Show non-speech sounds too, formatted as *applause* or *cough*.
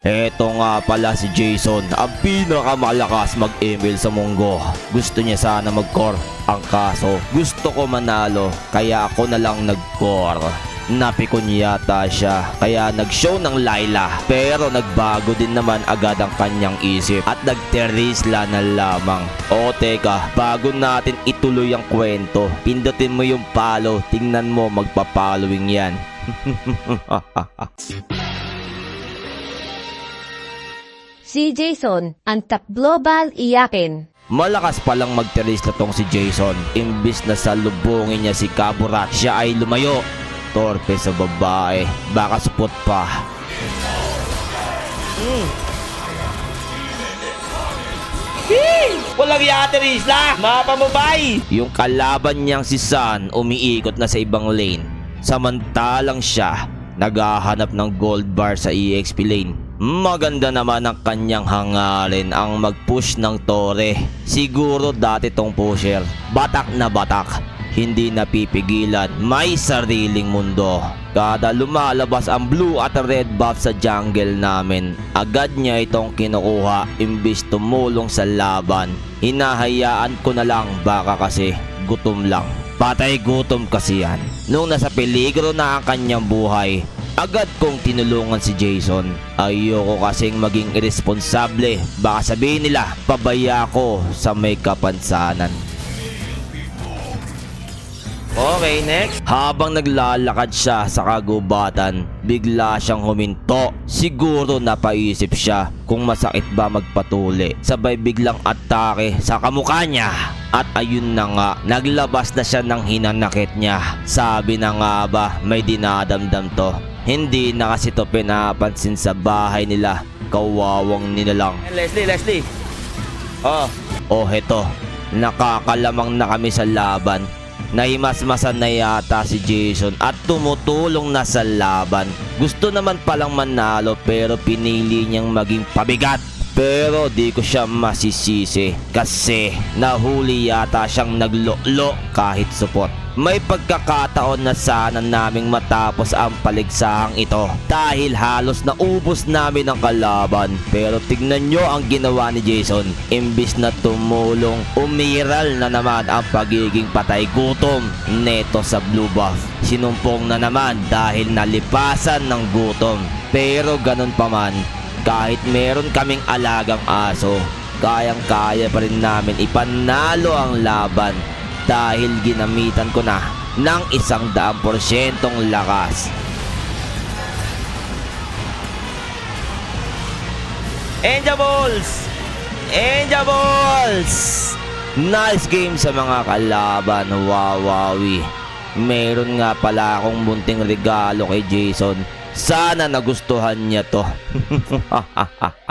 Eto nga pala si Jason, ang pinakamalakas mag-email sa munggo. Gusto niya sana mag-core. Ang kaso, gusto ko manalo, kaya ako na lang nag-core. Napikon yata siya, kaya nag-show ng Laila. Pero nagbago din naman agad ang kanyang isip at nagterisla na lamang. O teka, bago natin ituloy ang kwento, pindutin mo yung follow, tingnan mo magpa-following yan. *laughs* Si Jason, ang top global iyakin. Malakas palang magtiris na tong si Jason. Imbis na salubungin niya si Kaburat, siya ay lumayo. Torpe sa babae. Baka supot pa. Walang yatiris la! Mapamabay! Yung kalaban niyang si San umiikot na sa ibang lane. Samantalang siya, naghahanap ng gold bar sa EXP lane. Maganda naman ang kanyang hangarin ang mag-push ng tore. Siguro dati tong pusher. Batak na batak. Hindi napipigilan. May sariling mundo. Kada lumalabas ang blue at red buff sa jungle namin, agad niya itong kinukuha imbis tumulong sa laban. Hinahayaan ko na lang baka kasi gutom lang. Patay gutom kasi yan. Nung nasa peligro na ang kanyang buhay, agad kong tinulungan si Jason. Ayoko kasing maging irresponsable. Baka sabihin nila, pabaya ko sa may kapansanan. Okay, next. Habang naglalakad siya sa kagubatan, bigla siyang huminto. Siguro napaisip siya kung masakit ba magpatuli. Sabay biglang atake sa kamukha niya. At ayun na nga, naglabas na siya ng hinanakit niya. Sabi na nga ba, may dinadamdam to. Hindi na kasi to pinapansin sa bahay nila. Kawawang nilalang. Leslie, Leslie. Oh. Oh, heto. Nakakalamang na kami sa laban. Nahimasmasan na yata si Jason at tumutulong na sa laban. Gusto naman palang manalo pero pinili niyang maging pabigat. Pero di ko siya masisisi kasi nahuli yata siyang naglolo kahit supot. May pagkakataon na sana naming matapos ang paligsahang ito dahil halos naubos namin ang kalaban. Pero tignan nyo ang ginawa ni Jason. Imbis na tumulong, umiral na naman ang pagiging patay gutom neto sa blue buff. Sinumpong na naman dahil nalipasan ng gutom. Pero ganun pa man, kahit meron kaming alagang aso, kayang-kaya pa rin namin ipanalo ang laban dahil ginamitan ko na ng isang daang porsyentong lakas. Enjables! Enjables! Nice game sa mga kalaban, wawawi. Meron nga pala akong bunting regalo kay Jason. Sana nagustuhan niya to. *laughs*